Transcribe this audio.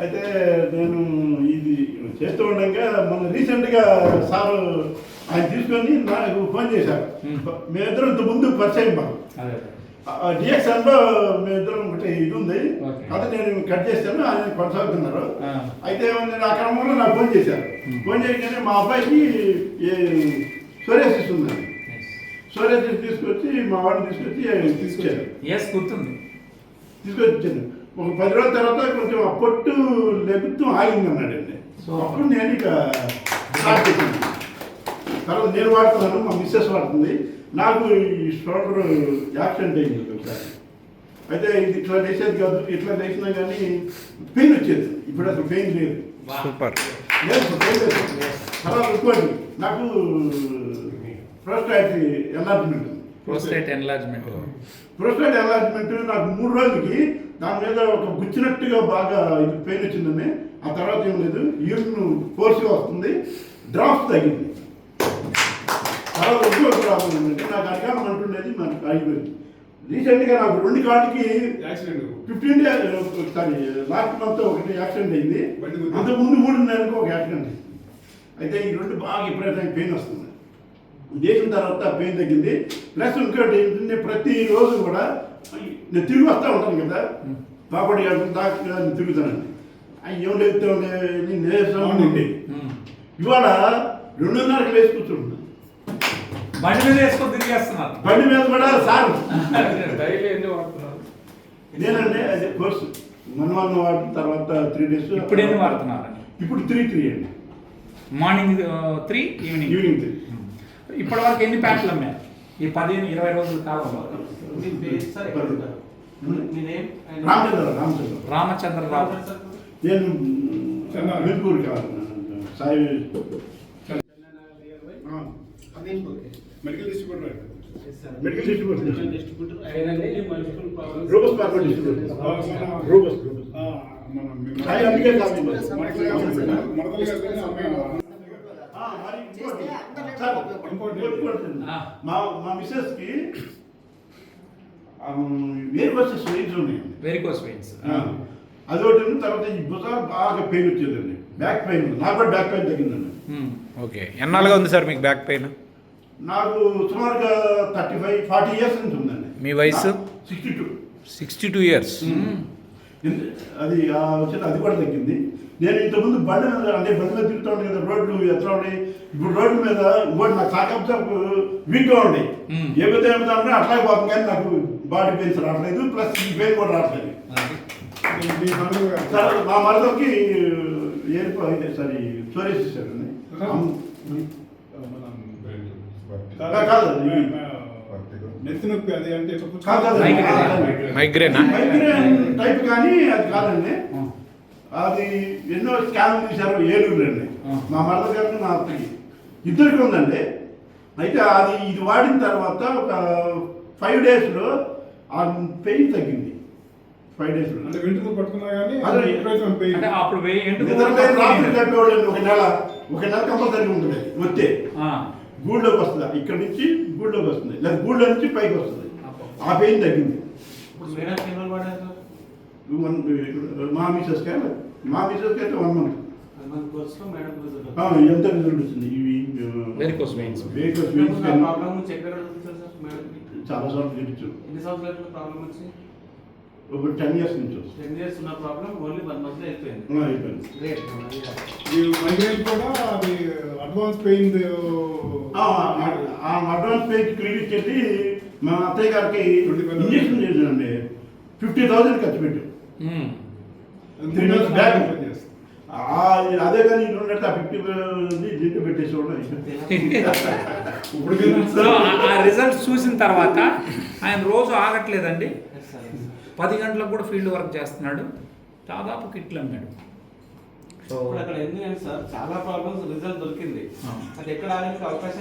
అయితే నేను ఇది చేస్తూ ఉండగా మన రీసెంట్గా సార్ ఆయన తీసుకొని నాకు ఫోన్ చేశారు. మేమిద్దరం ఇంత ముందు పరిచయం మాకు. అదే. డిఎక్షన్లో మేమిద్దరం ఒకటి ఇది ఉంది. అది నేను కట్ చేస్తాను ఆయన కొనసాగుతున్నారు. అయితే ఆ క్రమంలో నాకు ఫోన్ చేశారు. ఫోన్ చేయగానే మా అబ్బాయికి సోరేసిస్ ఉందండి సోరేసిస్ తీసుకొచ్చి మా వాడిని తీసుకొచ్చి తీసుకొచ్చారు. గుర్తుంది. తీసుకొచ్చాను ఒక పది రోజుల తర్వాత కొంచెం ఆ పొట్టు లెగుతూ ఆగింది అన్నాడండి సో అప్పుడు నేను ఇక స్టార్ట్ చేశాను. తర్వాత నేను వాడుతున్నాను మా మిస్సెస్ వాడుతుంది. నాకు ఈ షోల్డర్ యాక్సిడెంట్ అయింది ఒకసారి. అయితే ఇది ఇట్లా లేచేది కాదు ఇట్లా లేచినా కానీ పెయిన్ వచ్చేది. ఇప్పుడు అసలు పెయిన్ లేదు. సూపర్. లేదు పెయిన్ లేదు. తర్వాత ఇంకోటి నాకు ప్రోస్టైట్ ఎన్లార్జ్మెంట్ ఉంది. ప్రోస్టేట్ ఎన్లార్జ్మెంట్ ప్రోస్టేట్ ఎన్లార్జ్మెంట్ నాకు మూడు రోజులకి దాని మీద ఒక గుచ్చినట్టుగా బాగా ఇది పెయిన్ వచ్చిందని ఆ తర్వాత ఏం లేదు యూరిన్ ఫోర్స్గా వస్తుంది డ్రాప్స్ తగ్గింది. తర్వాత ఇంకో ప్రాబ్లం ఏంటంటే నాకు అడిగాను అంటుండేది మనకు అయిపోయింది రీసెంట్గా నాకు రెండు కాళ్ళకి accident fifteen days sorry last month ఒకటి యాక్సిడెంట్ అయింది. బండి గుద్ది. అంతకు ముందు మూడు నెలలకు ఒక యాక్సిడెంట్ అయింది అయితే ఈ రెండు బాగా విపరీతమైన పెయిన్ వస్తుంది. చేసిన తర్వాత పెయిన్ తగ్గింది. ప్లస్ ఇంకోటి ఏంటంటే ప్రతిరోజు కూడా నేను తిరిగి వస్తూ ఉంటాను కదా. బాపడి దాకా నేను తిరుగుతానండి. అవి ఏం లేకపోతే నేను నేర్చుకుని ఉండేది ఇవాళ రెండున్నరకు లేచి కూర్చుంటున్నాను బండి మీద వేసుకొని తిరిగేస్తున్నారు. బండి మీద కూడా సార్. డైలీ ఎన్ని వాడుతున్నారు? నేనండి అదే కోర్సు. వన్ వన్ వాడిన తర్వాత త్రీ డేస్ ఇప్పుడు ఎన్ని వాడుతున్నారు ఇప్పుడు త్రీ త్రీ అండి. Morning three evening evening three ఇప్పటి వరకు ఎన్ని ప్యాకెట్లు అమ్మారు ఈ పదిహేను ఇరవై రోజుల కాలంలో రామచంద్రరావు నేను. మిల్పూర్ కాదు. సాయి ఆ, medical distributor. Medical distributor. Distributor. Identity multiple problems Rufus పార్ట్మెంట్ డిస్ట్రిబ్యూటర్ రూపస్ రూపస్ సాయి అందుకే కాదు మడతలు గారు అమ్మాయి ఆ, మరి ఇంకోటి. ఇంకోటి, ఇంకోటి. మా మా మిస్సెస్కి వేరు వచ్చే స్వీట్స్ ఉన్నాయి. వెరికోస్ వెయిన్స్ అదొకటి ఉంది, తర్వాత ఈ భుజాలు బాగా పెయిన్ వచ్చేదండి. బ్యాక్ పెయిన్ నాకు కూడా బ్యాక్ పెయిన్ తగ్గిందండి. ఓకే. ఎన్నాళ్ళుగా ఉంది సార్ మీకు బ్యాక్ పెయిన్? నాకు సుమారుగా థర్టీ ఫైవ్ ఫార్టీ ఇయర్స్ నుంచి ఉందండి. మీ వయసు? Sixty two. Sixty two years. అది ఆ వచ్చింది అది కూడా తగ్గింది. నేను ఇంతకుముందు బండి మీద అంటే బండి మీద తిరుగుతూ ఉండే కదా రోడ్లు ఎట్లా ఉన్నాయి ఇప్పుడు రోడ్ల మీద ఇంకోటి నాకు సాకప్ వీక్గా ఉండే. ఏ విధంగా ఏమిటో అంటే అట్లాగే పోతుంది కానీ నాకు బాడీ పెయిన్స్ రావట్లేదు ప్లస్ ఈ పెయిన్ కూడా రావట్లేదు. మీ మరదకి ఏర్పు అయితే సారీ స్టోరేజ్ ఇచ్చారండి కాదు, నెత్తి నొప్పి అది అంటే. మైగ్రేన్. టైప్ కానీ అది కాదండి. అది ఎన్నో స్కాన్ తీశారు ఏలూరు అండి. మా మరద గారిని నా అత్తకి ఇద్దరికి ఉందండి. అయితే అది ఇది వాడిన తర్వాత ఒక ఫైవ్ డేస్లో ఆ పెయిన్ తగ్గింది. ఫైవ్ డేస్లో అంటే వెంట్రుకలు పట్టుకున్నా కానీ అదే. విపరీతమైన పెయిన్ అంటే అప్పుడు రాత్రి ఒక నెల ఒక నెల కంపల్సరీ ఉంటుంది వచ్చే గూళ్ళోకి వస్తుంది. ఇక్కడ నుంచి గూళ్ళోకి వస్తుంది. లేదా గూళ్ళో నుంచి పైకి వస్తుంది. ఆ పెయిన్ తగ్గింది. మా మిసెస్ మా మిసెస్ అయితే వన్ మంత్ ఎంత రిజల్ట్ వచ్చింది? ఇవి వెయిన్స్ చాలా సార్లు చూపించు ఎన్ని సంవత్సరాలు ప్రాబ్లం వచ్చి? ఒక టెన్ ఇయర్స్ నుంచి టెన్ ఇయర్స్ ఉన్న ప్రాబ్లం ఓన్లీ వన్ మంత్లో అయిపోయింది. అయిపోయింది. గ్రేట్ ఈ మైగ్రేన్ కూడా అది అడ్వాన్స్ పెయిన్ ఆ, ఆ, ఆ అడ్వాన్స్ పేజ్ క్రెడిట్ చేసి మా అత్తయ్య గారికి ఇంజక్షన్ చేశానండి ఫిఫ్టీ థౌసండ్. ఖర్చు పెట్టాం త్రీ మంత్స్ బ్యాక్ ఆ, అదే కానీ ఇల్లు ఉన్నట్టు ఆ ఫిఫ్టీ జిడ్డు పెట్టేసి ఇప్పుడు ఆ రిజల్ట్స్ చూసిన తర్వాత ఆయన రోజు ఆగట్లేదండి? పది గంటలకు కూడా ఫీల్డ్ వర్క్ చేస్తున్నాడు. దాదాపు కిట్లు అమ్మాడు సో అక్కడ ఎందుకంటే సార్? చాలా ప్రాబ్లమ్స్ రిజల్ట్ దొరికింది. అది ఎక్కడ అవకాశం